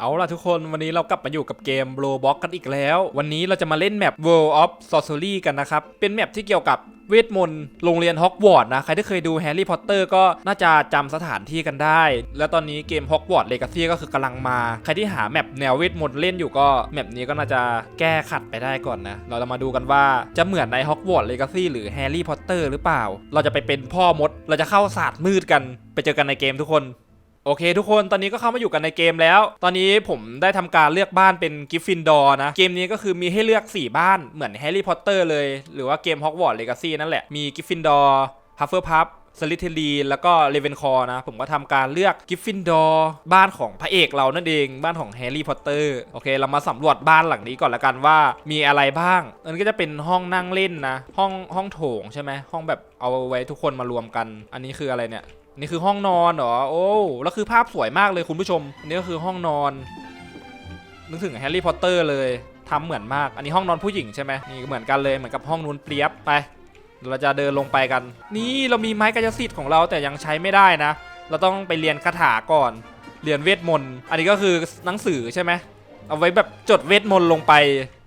เอาล่ะทุกคนวันนี้เรากลับมาอยู่กับเกม Roblox กันอีกแล้ว วันนี้เราจะมาเล่นแมป World of Sorcery กันนะครับ เป็นแมปที่เกี่ยวกับเวทมนต์โรงเรียนฮอกวอตส์นะ ใครที่เคยดูแฮร์รี่พอตเตอร์ก็น่าจะจำสถานที่กันได้ แล้วตอนนี้เกมฮอกวอตส์เลกาซีก็คือกำลังมา ใครที่หาแมปแนวเวทมนต์เล่นอยู่ก็แมปนี้ก็น่าจะแก้ขัดไปได้ก่อนนะ เราจะมาดูกันว่าจะเหมือนในฮอกวอตส์เลกาซีหรือแฮร์รี่พอตเตอร์หรือเปล่า เราจะไปเป็นพ่อมด เราจะเข้าศาสตร์มืดกัน ไปเจอกันในเกมทุกคน โอเคทุกคนตอนนี้ก็เข้ามาอยู่กันในเกมแล้ว ตอนนี้ผมได้ทำการเลือกบ้านเป็นกิฟฟินดอร์นะ เกมนี้ก็คือมีให้เลือก 4 บ้านเหมือนแฮร์รี่พอตเตอร์เลย หรือว่าเกมฮอกวอตส์เลกาซีนั่นแหละ มีกิฟฟินดอร์ฮัฟเฟิลพัฟสลิท e รีแล้วก็เลเวนคอร์นะ ผมก็ทำการเลือกกิฟฟินดอร์บ้านของพระเอกเรานั่นเองบ้านของแฮร์รี่พอตเตอร์โอเค เรามาสำรวจบ้านหลังนี้ก่อนละกันว่ามีอะไรบ้างอันนี้ก็จะเป็นห้องนั่งเล่นนะ ห้องห้องโถงใช่ไหมห้องแบบเอาไว้ทุกคนมารวมกัน อันนี้คืออะไรเนี่ย นี่คือห้องนอนเหรอ โอ้ แล้วคือภาพสวยมากเลยคุณผู้ชมอันนี้ก็คือห้องนอน นึกถึงแฮร์รี่พอตเตอร์เลยทำเหมือนมาก อันนี้ห้องนอนผู้หญิงใช่ไหมนี่เหมือนกันเลย เหมือนกับห้องนู้นเปรียบไป เราจะเดินลงไปกัน นี่เรามีไม้กายสิทธิ์ของเราแต่ยังใช้ไม่ได้นะ เราต้องไปเรียนคาถาก่อน เรียนเวทมนต์ อันนี้ก็คือหนังสือใช่ไหมเอาไว้แบบจดเวทมนต์ลงไป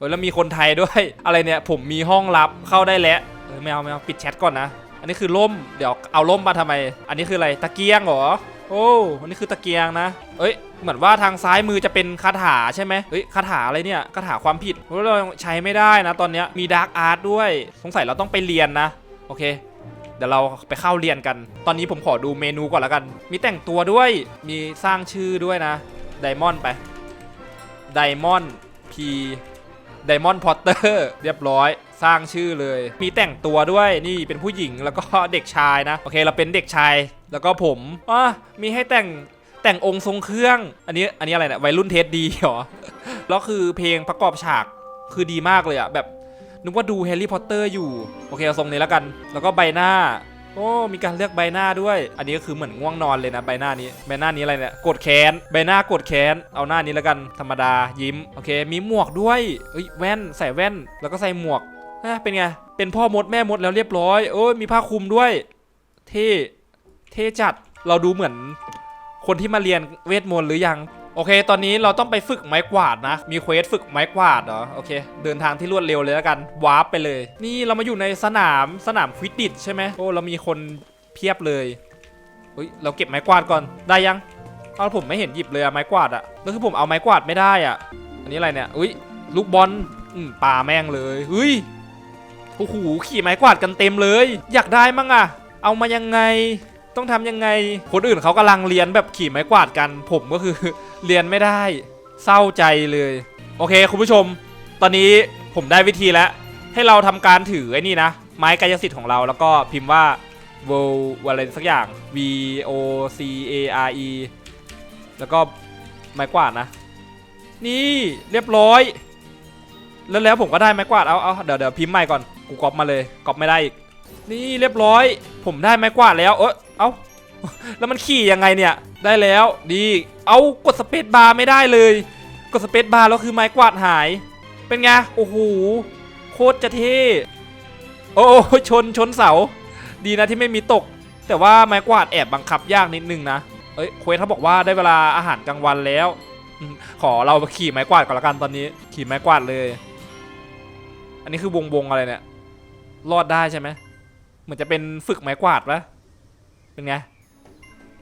แล้วมีคนไทยด้วย อะไรเนี่ย ผมมีห้องลับเข้าได้แล้วเออไม่เอาไม่เอาปิดแชทก่อนนะ อันนี้คือล่ม เดี๋ยวเอาล่มมาทำไม อันนี้คืออะไร ตะเกียงเหรอ โอ้ อันนี้คือตะเกียงนะ เอ้ย เหมือนว่าทางซ้ายมือจะเป็นคาถาใช่ไหมเฮ้ย คาถาอะไรเนี่ย คาถาความผิดเราใช้ไม่ได้นะ ตอนนี้มีดาร์กอาร์ตด้วย สงสัยเราต้องไปเรียนนะ โอเค เดี๋ยวเราไปเข้าเรียนกัน ตอนนี้ผมขอดูเมนูก่อนละกัน มีแต่งตัวด้วย มีสร้างชื่อด้วยนะ ไดมอนด์ไป ไดมอนด์พี ไดมอนด์พอตเตอร์เรียบร้อยสร้างชื่อเลย มีแต่งตัวด้วยนี่เป็นผู้หญิงแล้วก็เด็กชายนะ โอเคเราเป็นเด็กชายแล้วก็ผมอะมีให้แต่งแต่งองค์ทรงเครื่อง อันนี้อันนี้อะไรเนี่ยวัยรุ่นเทสดีเหรอแล้วคือเพลงประกอบฉากคือดีมากเลยอะแบบนึกว่าดูแฮร์รี่พอตเตอร์อยู่ โอเคเอาทรงนี้แล้วกัน แล้วก็ใบหน้า โอ้ มีการเลือกใบหน้าด้วย อันนี้ก็คือเหมือนง่วงนอนเลยนะใบหน้านี้ ใบหน้านี้อะไรเนี่ย กดแขน ใบหน้ากดแขน เอาหน้านี้แล้วกัน ธรรมดา ยิ้ม โอเค มีหมวกด้วยเอ้ย แว่น ใส่แว่น แล้วก็ใส่หมวกอะเป็นไง เป็นพ่อมดแม่มดแล้วเรียบร้อย โอ้ย มีผ้าคลุมด้วย เท่ เท่จัด เราดูเหมือน คนที่มาเรียนเวทมนต์หรือยัง โอเค ตอนนี้เราต้องไปฝึกไม้กวาดนะ มีเควสฝึกไม้กวาดเหรอ โอเค เดินทางที่รวดเร็วเลยแล้วกัน วาร์ปไปเลย นี่เรามาอยู่ในสนาม สนามควิดดิชใช่ไหมโอ้ เรามีคนเพียบเลยเฮ้ย เราเก็บไม้กวาดก่อน ได้ยัง เอาผมไม่เห็นหยิบเลยอะไม้กวาดอะแล้วคือผมเอาไม้กวาดไม่ได้อะอันนี้อะไรเนี่ย อุ้ย ลูกบอล อืมป่าแม่งเลยเฮ้ย โอ้โห ขี่ไม้กวาดกันเต็มเลย อยากได้มั้งอะเอามายังไง ต้องทำยังไง คนอื่นเขากำลังเรียนแบบขี่ไม้กวาดกัน ผมก็คือเรียนไม่ได้ เศร้าใจเลย โอเค คุณผู้ชม ตอนนี้ผมได้วิธีแล้ว ให้เราทำการถือไอ้นี่นะ ไม้กายสิทธิ์ของเราแล้วก็พิมพ์ว่า v o อะไรสักอย่าง v o c a r e แล้วก็ไม้กวาดนะ นี่เรียบร้อย แล้วแล้วผมก็ได้ไม้กวาดเอาเอาเดี๋ยวเดี๋ยวพิมพ์ใหม่ก่อน กูก๊อปมาเลยก๊อปไม่ได้อีก นี่เรียบร้อย ผมได้ไม้กวาดแล้ว เออเอาแล้วมันขี่ยังไงเนี่ย ได้แล้ว ดี เอากดสเปซบาร์ไม่ได้เลย กดสเปซบาร์แล้วคือไม้กวาดหาย เป็นไง โอ้โห โคตรจะเท่ โอ้โหชน ชนเสา ดีนะที่ไม่มีตก แต่ว่าไม้กวาดแอบบังคับยากนิดนึงนะ เอ้ยเควสเขาบอกว่าได้เวลาอาหารกลางวันแล้ว ขอเราขี่ไม้กวาดก่อนละกันตอนนี้ ขี่ไม้กวาดเลย อันนี้คือวงวงอะไรเนี่ย รอดได้ใช่ไหม มือนจะเป็นฝึกไม้กวาดปะเป็นไง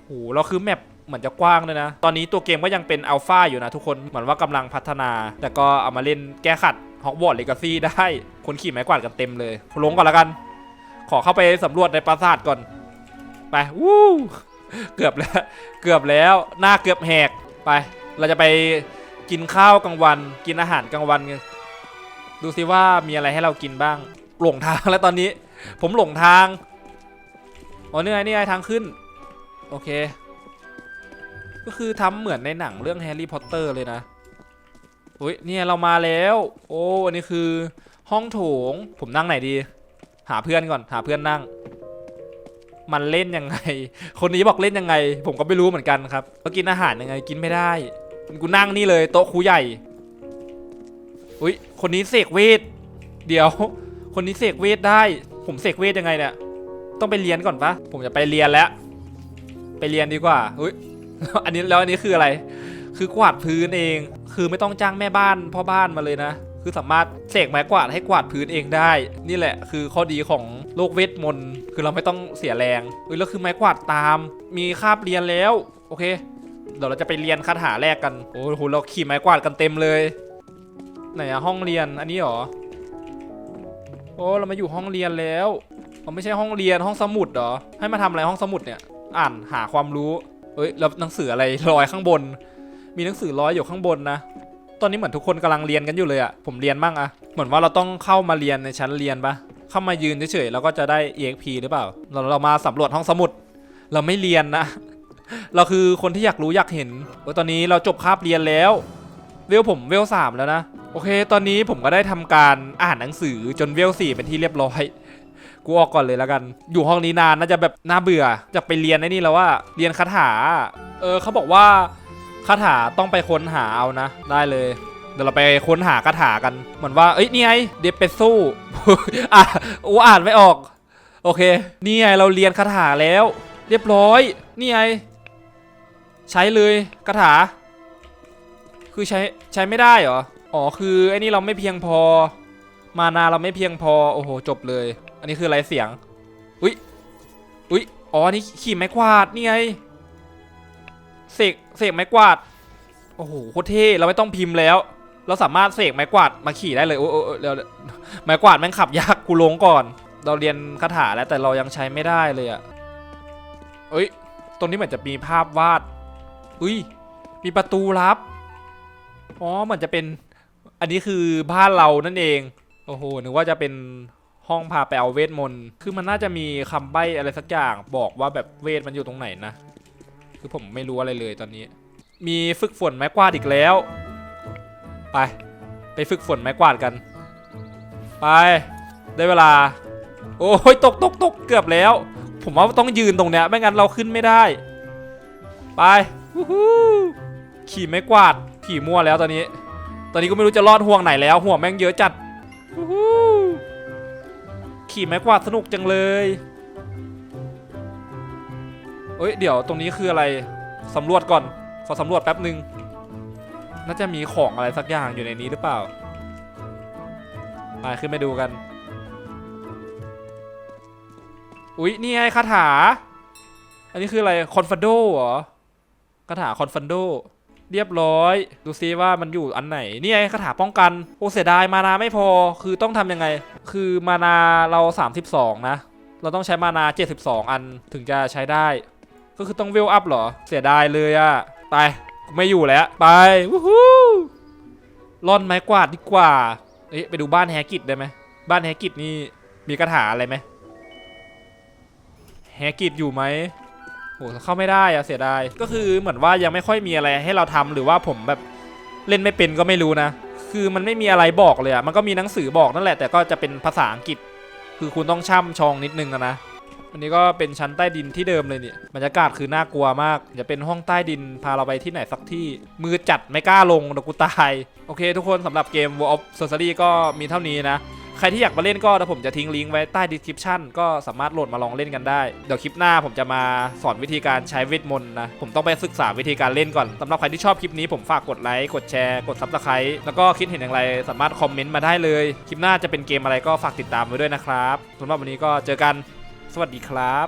โหเราคือแมปเหมือนจะกว้างเลยนะ ตอนนี้ตัวเกมก็ยังเป็นอัลฟาอยู่นะทุกคน เหมือนว่ากำลังพัฒนา แต่ก็เอามาเล่นแก้ขัดฮอกวอตส์เลกาซี่ได้ คนขี่ไม้กวาดกันเต็มเลย ลงก่อนละกัน ขอเข้าไปสำรวจในปราสาทก่อน ไป วู้ เกือบแล้ว เกือบแล้ว หน้าเกือบแหก ไป เราจะไปกินข้าวกลางวัน กินอาหารกลางวันกันดูซิว่ามีอะไรให้เรากินบ้าง หลงทางแล้วตอนนี้ ผมหลงทาง อ๋อนี่ไงนี่ไงทางขึ้น โอเค ก็คือทำเหมือนในหนังเรื่องแฮร์รี่พอตเตอร์เลยนะอุ้ยเนี่ยเรามาแล้ว โอ้อันนี้คือ ห้องโถง ผมนั่งไหนดี หาเพื่อนก่อน หาเพื่อนนั่ง มันเล่นยังไง คนนี้บอกเล่นยังไง ผมก็ไม่รู้เหมือนกันครับก็กินอาหารยังไง กินไม่ได้กูนั่งนี่เลยโต๊ะครูใหญ่อุ้ยคนนี้เสกเวท เดี๋ยว คนนี้เสกเวทได้ ผมเสกเวทยังไงเนี่ย ต้องไปเรียนก่อนปะผมจะไปเรียนแล้ว ไปเรียนดีกว่าอุ้ยอันนี้แล้วอันนี้คืออะไร คือกวาดพื้นเอง คือไม่ต้องจ้างแม่บ้านพ่อบ้านมาเลยนะ คือสามารถเสกไม้กวาดให้กวาดพื้นเองได้ นี่แหละ คือข้อดีของโลกเวทมนต์ คือเราไม่ต้องเสียแรงเฮ้ยแล้วคือไม้กวาดตาม มีคาบเรียนแล้ว โอเค เดี๋ยวเราจะไปเรียนคาถาแรกกัน โอ้โห เราขี่ไม้กวาดกันเต็มเลย ไหนอะห้องเรียน อันนี้หรอ โอ้เรามาอยู่ห้องเรียนแล้วมันไม่ใช่ห้องเรียนห้องสมุดเหรอให้มาทำอะไรห้องสมุดเนี่ยอ่านหาความรู้เอ้ยแล้วหนังสืออะไรลอยข้างบน มีหนังสือลอยอยู่ข้างบนนะตอนนี้เหมือนทุกคนกำลังเรียนกันอยู่เลยอะผมเรียนบ้างอะเหมือนว่าเราต้องเข้ามาเรียนในชั้นเรียนปะเข้ามายืนเฉยๆแล้วก็จะได้ EXP หรือเปล่า เราเรามาสำรวจห้องสมุด เราไม่เรียนนะ เราคือคนที่อยากรู้อยากเห็นโอ้ยตอนนี้เราจบคาบเรียนแล้ว เวลผมเวลสามแล้วนะ โอเค ตอนนี้ผมก็ได้ทำการอ่านหนังสือจนเวลสี่เป็นที่เรียบร้อย กูออกก่อนเลยแล้วกัน อยู่ห้องนี้นานน่าจะแบบน่าเบื่อ จะไปเรียนไอ้นี่แล้วว่า เรียนคาถา เออเขาบอกว่าคาถาต้องไปค้นหาเอานะ ได้เลย เดี๋ยวเราไปค้นหาคาถากัน เหมือนว่า เอ้ยนี่ไงเดเปซูอะอูอ่านไม่ออก โอเค นี่ไงเราเรียนคาถาแล้ว เรียบร้อย นี่ไงใช้เลยคาถา คือใช้ใช้ไม่ได้เหรอ อ๋อคือไอ้นี่เราไม่เพียงพอ มานาเราไม่เพียงพอโอ้โหจบเลย อันนี้คืออะไรเสียงอุ้ยอุ้ยอ๋อนี่ขี่ไม้กวาดนี่ไงเสกเสกไม้กวาดโอ้โหโคตรเท่เราไม่ต้องพิมพ์แล้ว เราสามารถเสกไม้กวาดมาขี่ได้เลยโอ้โอ้เดี๋ยวเดี๋ยวไม้กวาดแม่งขับยากกูลงก่อน เราเรียนคาถาแล้วแต่เรายังใช้ไม่ได้เลยอะเอ้ยตรงนี้เหมือนจะมีภาพวาดอุ้ยมีประตูลับ อ๋อเหมือนจะเป็น อันนี้คือบ้านเรานั่นเอง โอ้โหนึกว่าจะเป็นห้องพาไปเอาเวทมนต์ คือมันน่าจะมีคำใบ้อะไรสักอย่างบอกว่าแบบเวทมันอยู่ตรงไหนนะ คือผมไม่รู้อะไรเลยตอนนี้ มีฝึกฝนไม้กวาดอีกแล้ว ไป ไปฝึกฝนไม้กวาดกัน ไป ได้เวลา โอ้ยตกตกตกเกือบแล้ว ผมว่าต้องยืนตรงเนี้ย ไม่งั้นเราขึ้นไม่ได้ ไป ขี่ไม้กวาด ขี่มั่วแล้วตอนนี้ อนนี้ก็ไม่รู้จะรอดห่วงไหนแล้ว ห่วงแม่งเยอะจัดขี่ไม้กวาดสนุกจังเลยเอ้ยเดี๋ยวตรงนี้คืออะไรสำรวจก่อน ขอสำรวจแป๊บหนึ่งน่าจะมีของอะไรสักอย่างอยู่ในนี้หรือเปล่าไปขึ้นไปดูกัน อุ๊ย นี่ไงคาถา อันนี้คืออะไร คอนฟันโดเหรอ คาถาคอนฟันโด เรียบร้อย ดูซิว่ามันอยู่อันไหน นี่ไงคาถาป้องกัน โอ้เสียดายมานาไม่พอ คือต้องทำยังไง คือมานาเรา 32 นะ เราต้องใช้มานา 72 อันถึงจะใช้ได้ ก็คือต้องเวลอัพเหรอ เสียดายเลยอะไปไม่อยู่แล้ว ไปวู้ฮู้ล่อนไม้กวาดดีกว่า เอ๊ะไปดูบ้านแฮกิตได้ไหม บ้านแฮกิตนี่มีคาถาอะไรไหมแฮกิตอยู่ไหม โหเข้าไม่ได้อะเสียดายก็คือเหมือนว่ายังไม่ค่อยมีอะไรให้เราทำหรือว่าผมแบบเล่นไม่เป็นก็ไม่รู้นะ คือมันไม่มีอะไรบอกเลยอะมันก็มีหนังสือบอกนั่นแหละ แต่ก็จะเป็นภาษาอังกฤษ คือคุณต้องช่ำชองนิดนึงนะอันนี้ก็เป็นชั้นใต้ดินที่เดิมเลยเนี่ยบรรยากาศคือน่ากลัวมาก จะเป็นห้องใต้ดินพาเราไปที่ไหนสักที่ มือจัดไม่กล้าลงเดี๋ยวกูตาย โอเค ทุกคนสำหรับเกม World of Sorcery ก็มีเท่านี้นะ ใครที่อยากมาเล่นก็เดี๋ยวผมจะทิ้งลิงก์ไว้ใต้ดีสคริปชันก็สามารถโหลดมาลองเล่นกันได้ เดี๋ยวคลิปหน้าผมจะมาสอนวิธีการใช้เวทมนต์นะ ผมต้องไปศึกษาวิธีการเล่นก่อนสำหรับใครที่ชอบคลิปนี้ผมฝากกดไลค์กดแชร์กดซับสไครต์แล้วก็คิดเห็นอย่างไรสามารถคอมเมนต์มาได้เลย คลิปหน้าจะเป็นเกมอะไรก็ฝากติดตามไว้ด้วยนะครับสำหรับวันนี้ก็เจอกัน สวัสดีครับ